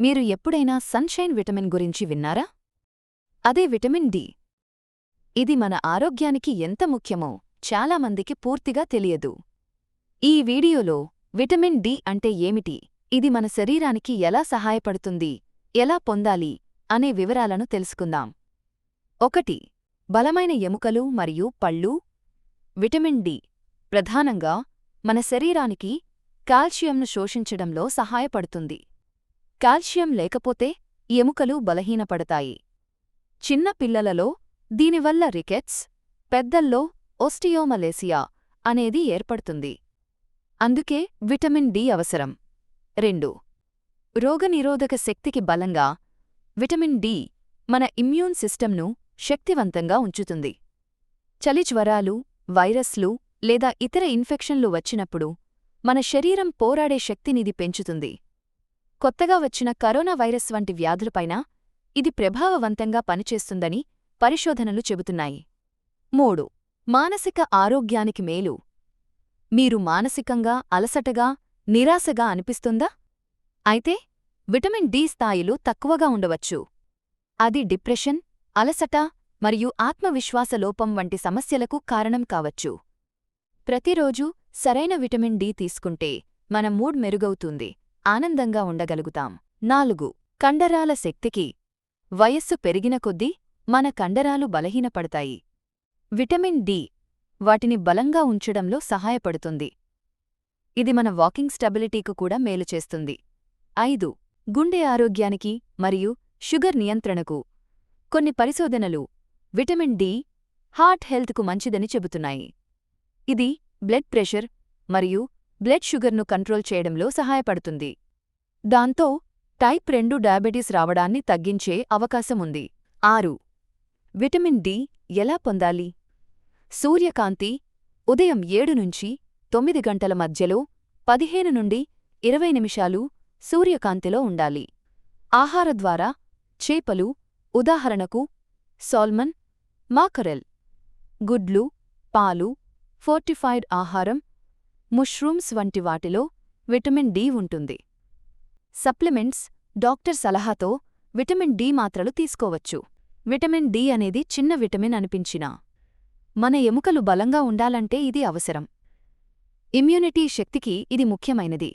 మీరు ఎప్పుడైనా sunshine vitamin గురించి విన్నారా? అదే విటమిన్ డి. ఇది మన ఆరోగ్యానికి ఎంత ముఖ్యమో చాలామందికి పూర్తిగా తెలియదు. ఈ వీడియోలో విటమిన్ డి అంటే ఏమిటి? ఇది మన శరీరానికి ఎలా సహాయపడుతుంది? ఎలా పొందాలి? అనే వివరాలను తెలుసుకుందాం. ఒకటి బలమైన ఎముకలు మరియు పళ్ళు. విటమిన్ డి ప్రధానంగా మన శరీరానికి కాల్షియంను శోషించడంలో సహాయపడుతుంది. కాల్షియం లేకపోతే ఎముకలు బలహీనపడతాయి. చిన్న పిల్లలలో దీనివల్ల రికెట్స్ పెద్దల్లో ఓస్టియోమలేసియా అనేది ఏర్పడుతుంది. అందుకే విటమిన్ డి అవసరం. రెండు. రోగనిరోధక శక్తికి బలంగా విటమిన్ డి మన ఇమ్యూన్ సిస్టంను శక్తివంతంగా ఉంచుతుంది. చలి జ్వరాలు వైరస్లు లేదా ఇతర ఇన్ఫెక్షన్లు వచ్చినప్పుడు మన శరీరం పోరాడే శక్తినిది పెంచుతుంది. కొత్తగా వచ్చిన కరోనా వైరస్ వంటి వ్యాధులపైన ఇది ప్రభావవంతంగా పనిచేస్తుందని పరిశోధనలు చెబుతున్నాయి. మూడు. మానసిక ఆరోగ్యానికి మేలు. మీరు మానసికంగా అలసటగా నిరాశగా అనిపిస్తుందా? అయితే విటమిన్ డి స్థాయిలు తక్కువగా ఉండవచ్చు. అది డిప్రెషన్ అలసట మరియు ఆత్మవిశ్వాస లోపం వంటి సమస్యలకు కారణం కావచ్చు. ప్రతిరోజూ సరైన విటమిన్ డి తీసుకుంటే మన మూడ్ మెరుగవుతుంది. ఆనందంగా ఉండగలుగుతాం. నాలుగు కండరాల శక్తికి వయస్సు పెరిగిన కొద్దీ మన కండరాలు బలహీనపడతాయి. విటమిన్ డి వాటిని బలంగా ఉంచడంలో సహాయపడుతుంది. ఇది మన వాకింగ్ స్టెబిలిటీకు కూడా మేలు చేస్తుంది. ఐదు గుండె ఆరోగ్యానికి మరియు షుగర్ నియంత్రణకు కొన్ని పరిశోధనలు విటమిన్ డి హార్ట్ హెల్త్కు మంచిదని చెబుతున్నాయి. ఇది బ్లడ్ ప్రెషర్ మరియు బ్లడ్ షుగర్ను కంట్రోల్ చేయడంలో సహాయపడుతుంది. దాంతో టైప్ రెండు డయాబెటీస్ రావడాన్ని తగ్గించే అవకాశముంది ఆరు. విటమిన్ డి ఎలా పొందాలి? సూర్యకాంతి ఉదయం ఏడు నుంచి తొమ్మిది గంటల మధ్యలో పదిహేను నుండి ఇరవై నిమిషాలు సూర్యకాంతిలో ఉండాలి. ఆహార ద్వారా చేపలు ఉదాహరణకు సాల్మన్ మాకరెల్ గుడ్లు పాలు ఫోర్టిఫైడ్ ఆహారం ముష్రూమ్స్ వంటి వాటిలో విటమిన్ డి ఉంటుంది. సప్లిమెంట్స్ డాక్టర్ సలహాతో విటమిన్ డి మాత్రలు తీసుకోవచ్చు. విటమిన్ డి అనేది చిన్న విటమిన్ అనిపించినా మన ఎముకలు బలంగా ఉండాలంటే ఇది అవసరం. ఇమ్యూనిటీ శక్తికి ఇది ముఖ్యమైనది.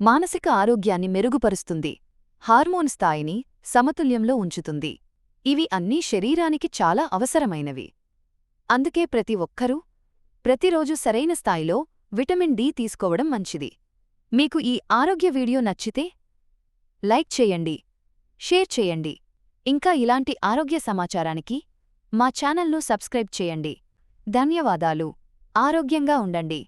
మానసిక ఆరోగ్యాన్ని మెరుగుపరుస్తుంది. హార్మోన్ స్థాయిని సమతుల్యంలో ఉంచుతుంది. ఇవి అన్నీ శరీరానికి చాలా అవసరమైనవి. అందుకే ప్రతి ఒక్కరూ ప్రతిరోజు సరైన స్థాయిలో విటమిన్ డి తీసుకోవడం మంచిది. మీకు ఈ ఆరోగ్య వీడియో నచ్చితే లైక్ చేయండి షేర్ చేయండి. ఇంకా ఇలాంటి ఆరోగ్య సమాచారానికి మా ఛానల్ను సబ్స్క్రైబ్ చేయండి. ధన్యవాదాలు. ఆరోగ్యంగా ఉండండి.